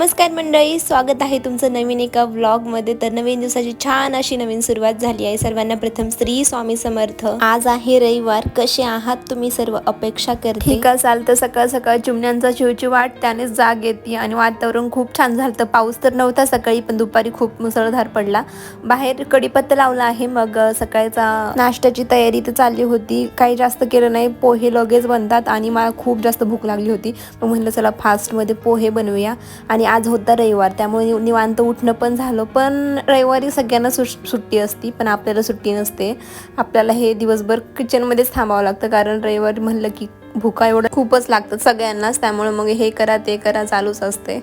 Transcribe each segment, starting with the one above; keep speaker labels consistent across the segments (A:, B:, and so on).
A: नमस्कार मंडळी स्वागत आहे तुमचं नवीन एका व्लॉगमध्ये तर नवीन दिवसाची छान अशी नवीन सुरुवात झाली आहे. सर्वांना प्रथम श्री स्वामी समर्थ. आज आहे रविवार. कसे आहात तुम्ही? सर्व अपेक्षा करते. ठीक असाल तर सकाळ सकाळ चिमण्यांचा चिवची वाट त्याने जाग येते आणि वातावरण खूप छान झालं तर पाऊस तर नव्हता सकाळी पण दुपारी खूप मुसळधार पडला. बाहेर कडीपत्ता लावला आहे. मग सकाळचा नाश्त्याची तयारी तर चालली होती. काही जास्त केलं नाही. पोहे लगेच बनतात आणि मला खूप जास्त भूक लागली होती. मग म्हणलं चला फास्टमध्ये पोहे बनवूया. आणि आज होता रविवार त्यामुळे निवांत उठणं पण झालं. पण रविवारी सगळ्यांना सु सुट्टी असती पण आपल्याला सुट्टी नसते. आपल्याला हे दिवसभर किचनमध्येच थांबावं लागतं कारण रविवारी म्हणलं की भुका एवढं खूपच लागतं सगळ्यांनाच त्यामुळे मग हे करा ते करा चालूच असते.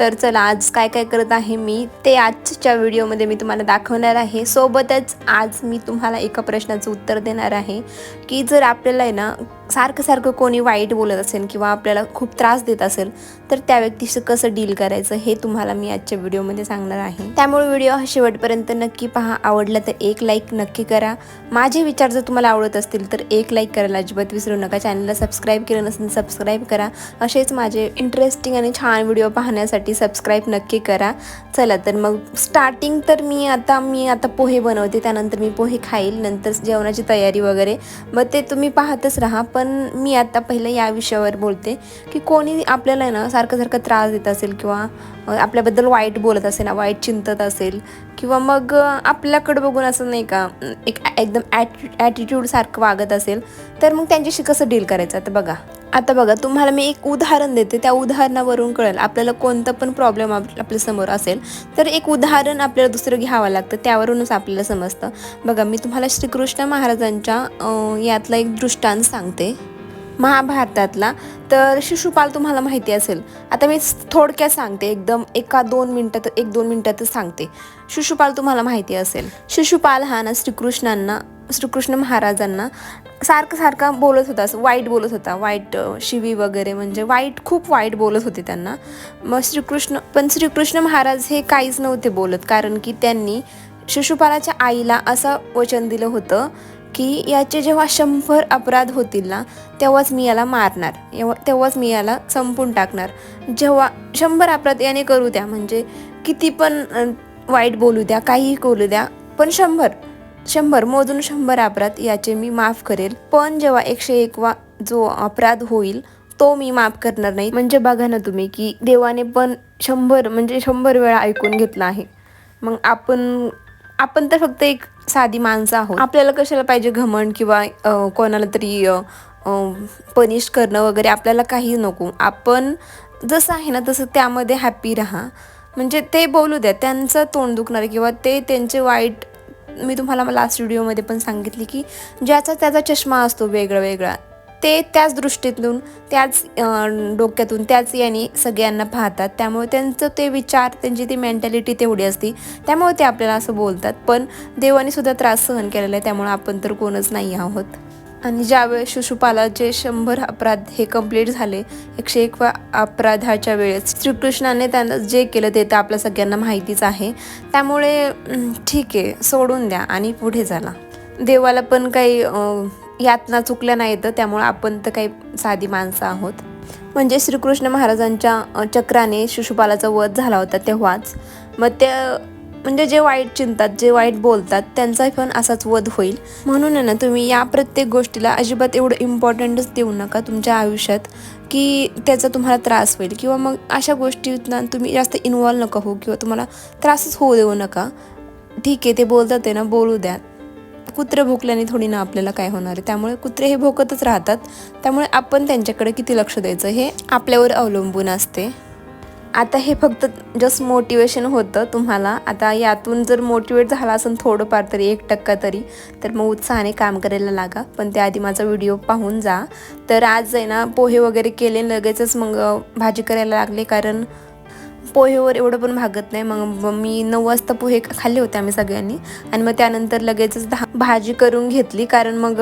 A: तर चला आज काय काय करत आहे मी ते आजच्या व्हिडिओमध्ये मी तुम्हाला दाखवणार आहे. सोबतच आज मी तुम्हाला एका प्रश्नाचं उत्तर देणार आहे की जर आपल्याला आहे ना सारखं सारखं कोणी वाईट बोलत असेल किंवा आपल्याला खूप त्रास देत असेल तर त्या व्यक्तीशी कसं डील करायचं हे तुम्हाला मी आजच्या व्हिडिओमध्ये सांगणार आहे. त्यामुळे व्हिडिओ हा शेवटपर्यंत नक्की पहा. आवडला तर एक लाईक नक्की करा. माझे विचार जर तुम्हाला आवडत असतील तर एक लाईक करायला अजिबात विसरू नका. चॅनलला सबस्क्राईब केलं नसेल सबस्क्राईब करा. असेच माझे इंटरेस्टिंग आणि छान व्हिडिओ पाहण्यासाठी सबस्क्राईब नक्की करा. चला तर मग स्टार्टिंग तर मी आता मी आता पोहे बनवते. त्यानंतर मी पोहे खाईल. नंतर जेवणाची तयारी वगैरे. मग ते तुम्ही पाहतच राहा. पण पण मी आत्ता पहिलं या विषयावर बोलते की कोणी आपल्याला ना सारखं सारखं त्रास देत असेल किंवा आपल्याबद्दल वाईट बोलत असेल ना वाईट चिंतत असेल किंवा मग आपल्याकडे आपल्याकडं बघून असं नाही का एक एकदम ॲट ॲटिट्यूडसारखं वागत असेल तर मग त्यांच्याशी कसं डील करायचं? आता बघा. आता बघा तुम्हाला मी एक उदाहरण देते. त्या उदाहरणावरून कळेल आपल्याला कोणतं पण प्रॉब्लेम आप आपल्यासमोर असेल तर एक उदाहरण आपल्याला दुसरं घ्यावं लागतं. त्यावरूनच आपल्याला समजतं. बघा मी तुम्हाला श्रीकृष्ण महाराजांच्या यातला एक दृष्टांत सांगते. महाभारतातला. तर शिशुपाल तुम्हाला माहिती असेल. आता मी थोडक्यात सांगते एकदम एका दोन मिनटात एक दोन मिनटातच सांगते. शिशुपाल तुम्हाला माहिती असेल. शिशुपाल हा ना श्रीकृष्णांना श्रीकृष्ण महाराजांना सारखं सारखं बोलत होता असं वाईट बोलत होता. वाईट शिवी वगैरे म्हणजे वाईट खूप वाईट बोलत होते त्यांना. मग श्रीकृष्ण पण श्रीकृष्ण महाराज हे काहीच नव्हते बोलत. कारण की त्यांनी शिशुपालाच्या आईला असं वचन दिलं होतं की याचे जेव्हा शंभर अपराध होतील ना तेव्हाच मी याला मारणार. एव्हा- तेव्हाच मी याला संपून टाकणार. जेव्हा शंभर अपराध याने करू द्या म्हणजे किती पण वाईट बोलू द्या काहीही बोलू द्या पण शंभर. शंभर मोजून शंभर अपराध याचे मी माफ करेल. पण जेव्हा एकशे एकवा जो अपराध होईल तो मी माफ करणार नाही. म्हणजे बघा ना तुम्ही की देवाने पण शंभर म्हणजे शंभर वेळा ऐकून घेतला आहे. मग आपण आपण तर फक्त एक साधी माणसं आहोत. आपल्याला कशाला पाहिजे घमंड किंवा कोणाला तरी पनिश करणं वगैरे आपल्याला काही नको. आपण जसं आहे ना तसं त्यामध्ये हॅपी राहा. म्हणजे ते बोलू द्या. त्यांचं तोंड दुखणार किंवा ते त्यांचे वाईट मी तुम्हाला लास्ट व्हिडिओमध्ये पण सांगितले की ज्याचा त्याचा चष्मा असतो वेगळा वेगळा ते त्याच दृष्टीतून त्याच डोक्यातून त्याच याने सगळ्यांना पाहतात. त्यामुळे त्यांचं ते विचार त्यांची ती मेंटॅलिटी तेवढी असती. त्यामुळे ते आपल्याला असं बोलतात. पण देवाने सुद्धा त्रास सहन केलेला आहे. त्यामुळे आपण तर कोणच नाही आहोत. आणि ज्यावेळेस शिशुपालाचे शंभर अपराध हे कंप्लीट झाले एकशे एक अपराधाच्या वेळेस श्रीकृष्णाने त्यांना जे केलं ते तर आपल्या सगळ्यांना माहितीच आहे. त्यामुळे ठीक आहे. सोडून द्या आणि पुढे झाला देवाला पण काही यातना चुकल्या नाही तर त्यामुळं आपण तर काही साधी माणसं आहोत. म्हणजे श्रीकृष्ण महाराजांच्या चक्राने शिशुपालाचा वध झाला होता तेव्हाच. मग ते म्हणजे जे वाईट चिंतात जे वाईट बोलतात त्यांचा पण असाच वध होईल. म्हणून आहे ना तुम्ही या प्रत्येक गोष्टीला अजिबात एवढं इम्पॉर्टंटच देऊ नका तुमच्या आयुष्यात की त्याचा तुम्हाला त्रास होईल. किंवा मग अशा गोष्टींना तुम्ही जास्त इन्वॉल्व्ह नका हो किंवा तुम्हाला त्रासच होऊ देऊ नका. ठीक आहे ते बोलतात आहे ना बोलू द्या. कुत्रे भोकल्याने थोडी ना आपल्याला काय होणार आहे? त्यामुळे कुत्रे हे भोकतच राहतात. त्यामुळे आपण त्यांच्याकडे किती लक्ष द्यायचं हे आपल्यावर अवलंबून असते. आता हे फक्त जस्ट मोटिवेशन होतं तुम्हाला. आता यातून जर मोटिवेट झाला असेल थोडंफार तरी एक टक्का तरी तर मग उत्साहाने काम करायला लागा. पण त्याआधी माझा व्हिडिओ पाहून जा. तर आज आहे ना पोहे वगैरे केले लगेचच मग भाजी करायला लागले. कारण पोहेवर एवढं पण भागत नाही. मग मी नऊ वाजता पोहे खाल्ले होते आम्ही सगळ्यांनी. आणि मग त्यानंतर लगेचच दहा भाजी करून घेतली. कारण मग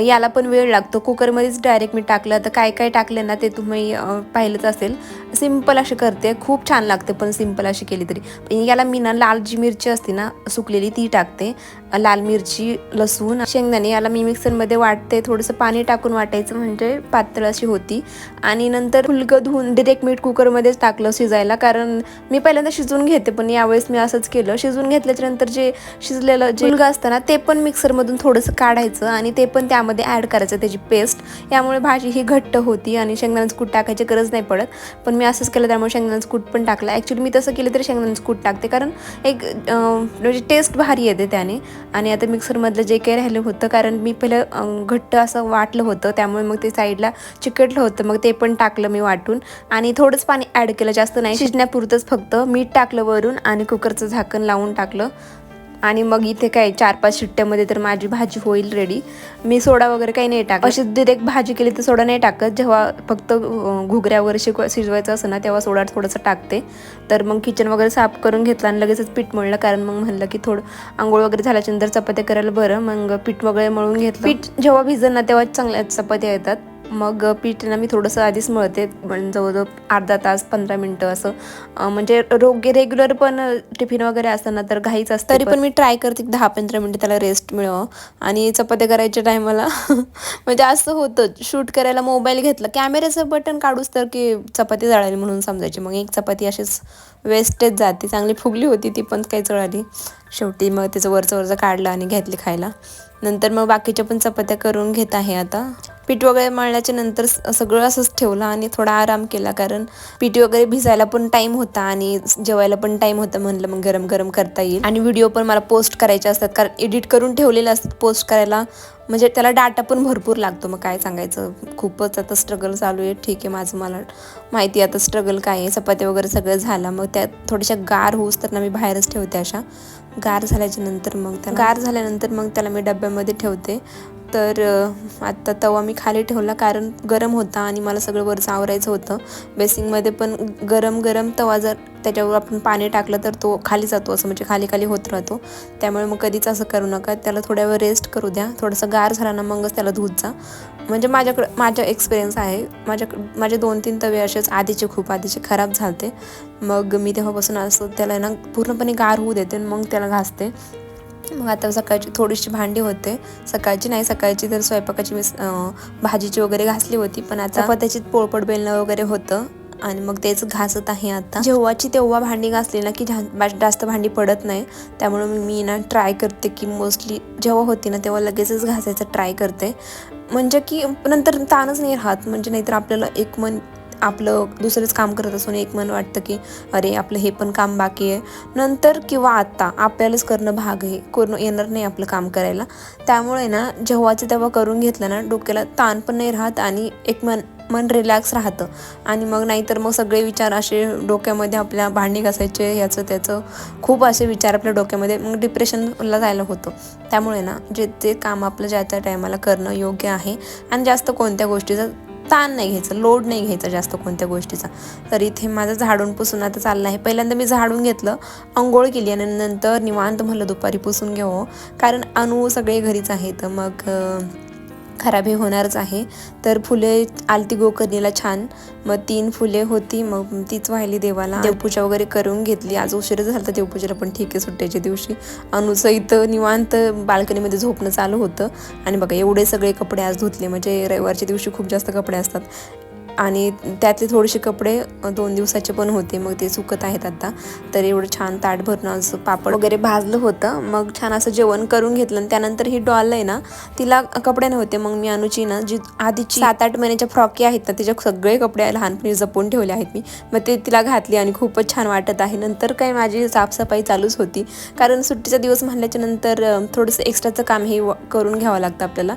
A: याला पण वेळ लागतो. कुकरमध्येच डायरेक्ट मी टाकलं. तर काय काय टाकलं ना ते तुम्ही पाहिलंच असेल. सिंपल अशी करते. खूप छान लागते पण सिंपल अशी केली तरी. पण याला मी ना लाल जी मिरची असते ना सुकलेली ती टाकते. लाल मिरची लसूण शेंगदाणे याला मी मिक्सरमध्ये वाटते. थोडंसं पाणी टाकून वाटायचं म्हणजे पातळ अशी होती. आणि नंतर फुलकं धुवून डिरेक्ट मीठ कुकरमध्येच टाकलं शिजायला. कारण
B: कारण मी पहिल्यांदा शिजवून घेते पण यावेळेस मी असंच केलं. शिजवून घेतल्याच्या नंतर जे शिजलेलं जे मुलगा असतं ना ते पण मिक्सरमधून थोडंसं काढायचं आणि ते पण त्यामध्ये ॲड करायचं त्याची पेस्ट यामुळे भाजी ही घट्ट होती आणि शेंगदाण्याचं कूट टाकायची गरज नाही पडत. पण मी असंच केलं त्यामुळे शेंगदाण्याचं कूट पण टाकलं. ॲक्च्युली मी तसं केलं तरी शेंगदाण्याचं कूट टाकते. कारण एक म्हणजे टेस्ट भारी येते त्याने. आणि आता मिक्सरमधलं जे काही राहिलं होतं कारण मी पहिलं घट्ट असं वाटलं होतं. त्यामुळे मग ते साईडला चिकटलं होतं. मग ते पण टाकलं मी वाटून. आणि थोडंच पाणी ॲड केलं. जास्त नाही शिजण्यापुरतंच फक्त मीठ टाकलं वरून आणि कुकरचं झाकण लावून टाकलं. आणि मग इथे काय चार पाच शिट्ट्यामध्ये तर माझी भाजी होईल रेडी मी सोडा वगैरे काही नाही टाकत. अशी डिरेक्ट भाजी केली तर सोडा नाही टाकत. जेव्हा फक्त अं, घुगऱ्यावर शिक शिजवायचं असं ना तेव्हा सोडा थोडंसं टाकते. तर मग किचन वगैरे साफ करून घेतलं आणि लगेचच पीठ मळलं. कारण मग म्हणलं की थोडं आंघोळ वगैरे झाल्याच्यानंतर चपात्या करायला बरं. मग पीठ वगैरे मळून घेतलं. पीठ जेव्हा भिजल ना तेव्हा चांगल्या चपात्या येतात. मग पीठ ना मी थोडंसं आधीच मळते. पण जवळजवळ अर्धा तास पंधरा मिनटं असं. म्हणजे रोग्य रेग्युलर पण टिफिन वगैरे असतं ना तर घाईच असतं. तरी पण मी ट्राय करते दहा पंधरा मिनटं त्याला रेस्ट मिळावं. आणि चपात्या करायच्या टायमाला म्हणजे असं होतं. शूट करायला मोबाईल घेतला. कॅमेऱ्याचं बटन काढूच तर की चपाती जळाली म्हणून समजायची. मग एक चपाती अशीच वेस्टच जाते. चांगली फुगली होती ती पण काही जळाली शेवटी मग त्याचं वरचं वरचं काढलं आणि घेतली खायला. नंतर मग बाकीच्या पण चपात्या करून घेत आहे आता. पीठ वगैरे मळल्याच्या नंतर सगळं असंच ठेवलं आणि थोडा आराम केला कारण पीठ वगैरे भिजायला पण टाईम होता आणि जेवायला पण टाईम होता म्हणलं मग गरम गरम करता येईल. आणि व्हिडिओ पण मला पोस्ट करायचे असतात. कारण एडिट करून ठेवलेले असतात. पोस्ट करायला म्हणजे त्याला डाटा पण भरपूर लागतो. मग काय सांगायचं? खूपच आता स्ट्रगल चालू आहे. ठीक आहे माझं मला माहिती आहे आता स्ट्रगल काय आहे. चपात्या वगैरे सगळं झालं. मग त्यात थोड्याशा गार होऊस तर ना मी बाहेरच ठेवते अशा. गार झाल्याच्यानंतर मग त्या गार झाल्यानंतर मग त्याला मी डब्यामध्ये ठेवते. तर आत्ता तवा मी खाली ठेवला कारण गरम होता आणि मला सगळं वरचं आवरायचं होतं. बेसिंगमध्ये पण गरम गरम तवा जर त्याच्यावर आपण पाणी टाकलं तर तो खाली जातो असं म्हणजे खाली खाली होत राहतो. त्यामुळे मग कधीच असं करू नका. त्याला थोड्या वेळ रेस्ट करू द्या. थोडंसं गार झाला ना मगच त्याला धूत जा. म्हणजे माझ्याकडं माझा एक्सपिरियन्स आहे. माझ्याकडं माझे दोन तीन तवे असेच आधीचे खूप आधीचे खराब झालते. मग मी तेव्हापासून असं त्याला ना पूर्णपणे गार होऊ देते मग त्याला घासते. मग आता सकाळची थोडीशी भांडी होते. सकाळची नाही सकाळची तर स्वयंपाकाची मी भाजीची वगैरे घासली होती पण आता त्याची पोळपट बेलणं वगैरे होतं. आणि मग तेच घासत आहे आता. जेव्हाची तेव्हा भांडी घासली ना की जास्त भांडी पडत नाही. त्यामुळे मी- मी ना ट्राय करते की मोस्टली जेव्हा होती ना तेव्हा लगेचच घासायचं ट्राय करते. म्हणजे की नंतर ताणच नाही राहत. म्हणजे नाहीतर आपल्याला एक मन आपलं दुसरंच काम करत असून एक मन वाटतं की अरे आपलं हे पण काम बाकी आहे. नंतर किंवा आत्ता आपल्यालाच करणं भाग आहे. करून येणार नाही आपलं काम करायला. त्यामुळे ना जेव्हाचं तेव्हा करून घेतलं ना डोक्याला ताण पण नाही राहत आणि एक मन मन रिलॅक्स राहतं. आणि मग नाहीतर मग सगळे विचार असे डोक्यामध्ये आपल्या भांडी घासायचे याचं त्याचं. खूप असे विचार आपल्या डोक्यामध्ये मग डिप्रेशनला जायला होतं. त्यामुळे ना जे ते काम आपलं ज्या त्या टायमाला करणं योग्य आहे. आणि जास्त कोणत्या गोष्टीचा ताण नाही घ्यायचं लोड नाही घ्यायचा जास्त कोणत्या गोष्टीचा. तर इथे माझं झाडून पुसून आता चाललं आहे. पहिल्यांदा मी झाडून घेतलं आंघोळ केली आणि नंतर निवांत म्हणलं दुपारी पुसून घ्यावं कारण अनु सगळे घरीच आहेत. मग खराब हे होणारच आहे. तर फुले आलती गोकर्णीला छान. मग तीन फुले होती. मग तीच वाहिली देवाला. देवपूजा वगैरे करून घेतली. आज उशीर झालं तर देवपूजेला पण ठीक आहे सुट्ट्याच्या दिवशी. अनुचं इथं निवांत बाल्कनीमध्ये झोपणं चालू होतं. आणि बघा एवढे सगळे कपडे आज धुतले. म्हणजे रविवारच्या दिवशी खूप जास्त कपडे असतात. आणि त्यातले थोडेसे कपडे दोन दिवसाचे पण होते मग ते सुकत आहेत आता. तर एवढं छान ताट भरणं असं पापड वगैरे भाजलं होतं. मग छान असं जेवण करून घेतलं आणि त्यानंतर ही डॉल आहे ना तिला कपडे नव्हते. मग मी अनुची ना जी आधीची सात आठ महिन्याच्या फ्रॉकी आहेत ना तिच्या सगळे कपडे लहानपणी जपून ठेवले आहेत मी. मग ते तिला घातली आणि खूपच छान वाटत आहे. नंतर काही माझी साफसफाई चालूच होती. कारण सुट्टीचा दिवस म्हणल्याच्या नंतर थोडंसं एक्स्ट्राचं काम हे व- करून घ्यावं लागतं आपल्याला.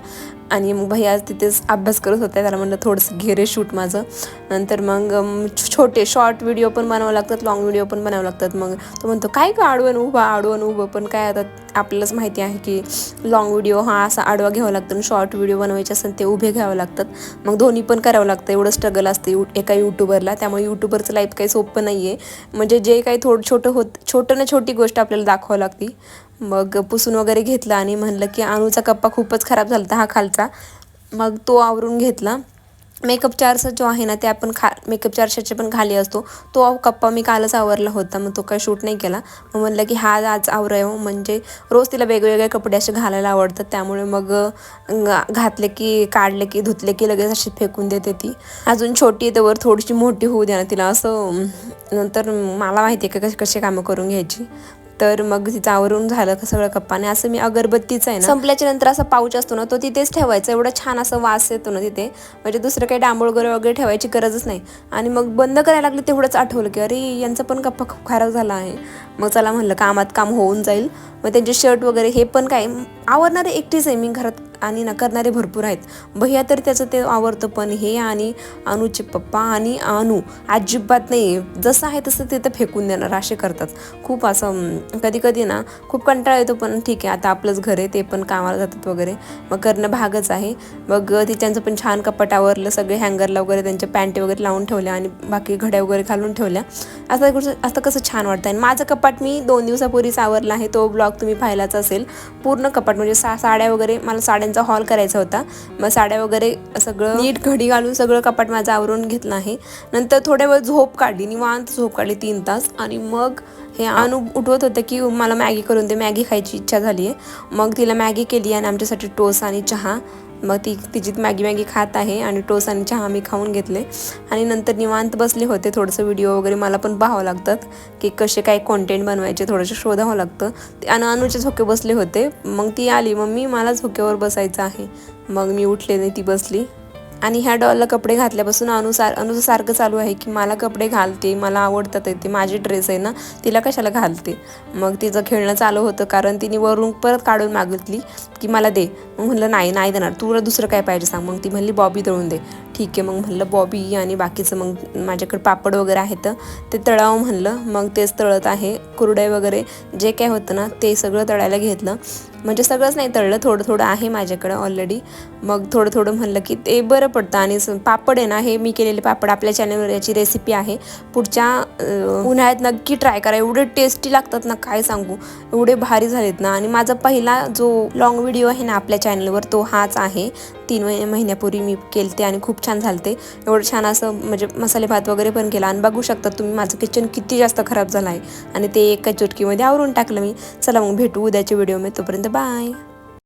B: आणि मग भैया आज तिथेच अभ्यास करत होत्या त्याला म्हणलं थोडंसं घेरे शूट माझं. नंतर मग छोटे शॉर्ट व्हिडिओ पण बनवावं लागतात लॉंग व्हिडिओ पण बनवावं लागतात. मग तो म्हणतो काय का आडवण उभा आडवण उभं पण काय आता आपल्यालाच माहिती आहे की लॉंग व्हिडिओ हा असा आडवा घ्यावा लागतो आणि शॉर्ट व्हिडिओ बनवायचे असेल ते उभे घ्यावं लागतात. मग दोन्ही पण करावं लागतं एवढं स्ट्रगल असतं यू एका यूट्यूबरला त्यामुळे यूट्यूबरचं लाईफ काही सोपं नाही आहे म्हणजे जे काही थोडं छोटं होत छोटं ना छोटी गोष्ट आपल्याला दाखवावं लागती. मग पुसून वगैरे घेतलं आणि म्हणलं की अणूचा कप्पा खूपच खराब झाला होता हा खालचा. मग तो आवरून घेतला. मेकअप चार्जर जो आहे ना ते आपण खा मेकअप चार्जरच्या पण खाली असतो. तो कप्पा मी कालच आवरला होता मग तो काय शूट नाही केला. मग म्हणलं की हा आज आवराव हो. म्हणजे रोज तिला वेगवेगळे कपडे असे घालायला आवडतात. त्यामुळे मग घातले की काढले की धुतले की लगेच अशी फेकून देते ती. अजून छोटी आहे तर वर थोडीशी मोठी होऊ द्या ना तिला. असं नंतर मला माहिती आहे का कशी कशी कामं करून घ्यायची. तर मग तिचं आवरून झालं का सगळं कप्पाने. असं मी अगरबत्तीचं आहे ना. संपल्याच्या नंतर असा पाऊच असतो ना तो तिथेच ठेवायचा. एवढा छान असं वास येतो ना तिथे. म्हणजे दुसरं काही डांबोळ वगैरे वगैरे ठेवायची गरजच नाही. आणि मग बंद करायला लागले तेवढंच आठवलं की अरे यांचा पण कप्पा खूप खराब झाला आहे. मग चला म्हणलं कामात काम होऊन जाईल. मग त्यांचे शर्ट वगैरे हे पण काय आवडणारे एकटीच आहे मी घरात. आणि ना करणारे भरपूर आहेत. भैया तर त्याचं ते आवडतं पण हे आणि अनुचे पप्पा आणि अनु अजिबात नाही. जसं आहे तसं ते तर फेकून देणार असे करतात. खूप असं कधी कधी ना खूप कंटाळा येतो पण ठीक आहे आता आपलंच घर आहे ते पण कामाला जातात वगैरे. मग करणं भागच आहे. मग तिच्यांचं पण छान कपाट आवरलं सगळे हँगरला वगैरे त्यांच्या पॅन्ट वगैरे लावून ठेवल्या आणि बाकी घड्या वगैरे घालून ठेवल्या. असं कसं असं कसं छान वाटतं आणि माझं कपाट मी दोन दिवसापूर्वीच आवरला आहे तो ब्लॉग तुम्ही पाहिलाच असेल. पूर्ण कपाट म्हणजे सा साड्या वगैरे मला साड्या साड्यांचा हॉल करायचा होता. मग साड्या वगैरे सगळं नीट घडी घालून सगळं कपाट माझं आवरून घेतलं आहे. नंतर थोड्या वेळ झोप काढली निवांत झोप काढली तीन तास. आणि मग हे अनु उठवत होतं की मला मॅगी करून दे मॅगी खायची इच्छा झाली आहे मग तिला मॅगी केली आणि आमच्यासाठी टोस आणि चहा मग ती तिची मॅगी मॅगी खात आहे आणि टोस आणि चहा मी खाऊन घेतले. आणि नंतर निवांत बसले होते. थोडंसं व्हिडिओ वगैरे मला पण पाहावं लागतात की कसे काय कॉन्टेंट बनवायचे थोडंसं शोधावं लागतं. ते अनु अनुचे झोके बसले होते. मग ती आली. मग मी मला झोक्यावर बसायचं आहे. मग मी उठले नाही ती बसली. आणि ह्या डॉलला कपडे घातल्यापासून अनुसार अनुसारखं चालू आहे की मला कपडे घालते मला आवडतात ते. माझी ड्रेस आहे ना तिला कशाला घालते? मग तिचं खेळणं चालू होतं कारण तिने वरून परत काढून मागितली की मला दे. मग म्हणलं नाही नाही देणार. तुला दुसरं काय पाहिजे सांग. मग ती म्हणली बॉबी तळून दे. ठीक आहे मग म्हणलं बॉबी आणि बाकीचं मग माझ्याकडे पापड वगैरे आहेत ते तळावं. म्हणलं मग तेच तळत आहे. कुरडे वगैरे जे काय होतं ना ते सगळं तळायला घेतलं. म्हणजे सगळंच नाही तळलं थोडं थोडं आहे माझ्याकडं ऑलरेडी मग थोडं थोडं म्हणलं की ते बरं पडतं आणि पापड आहे ना हे मी केलेले पापड आपल्या चॅनलवर याची रेसिपी आहे. पुढच्या उन्हाळ्यात नक्की ट्राय करा. एवढे टेस्टी लागतात ना काय सांगू? एवढे भारी झालेत ना. आणि माझा पहिला जो लॉंग व्हिडिओ आहे ना आपल्या चॅनलवर तो हाच आहे. तीन महिन्यापूर्वी मी केलते आणि खूप छान झालते. एवढं छान असं म्हणजे मसाले भात वगैरे पण केला. आणि बघू शकता तुम्ही माझं किचन किती जास्त खराब झालं आहे आणि ते एका चुटकीमध्ये आवरून टाकलं मी. चला मग भेटू उद्याच्या व्हिडिओमध्ये तोपर्यंत ബൈ.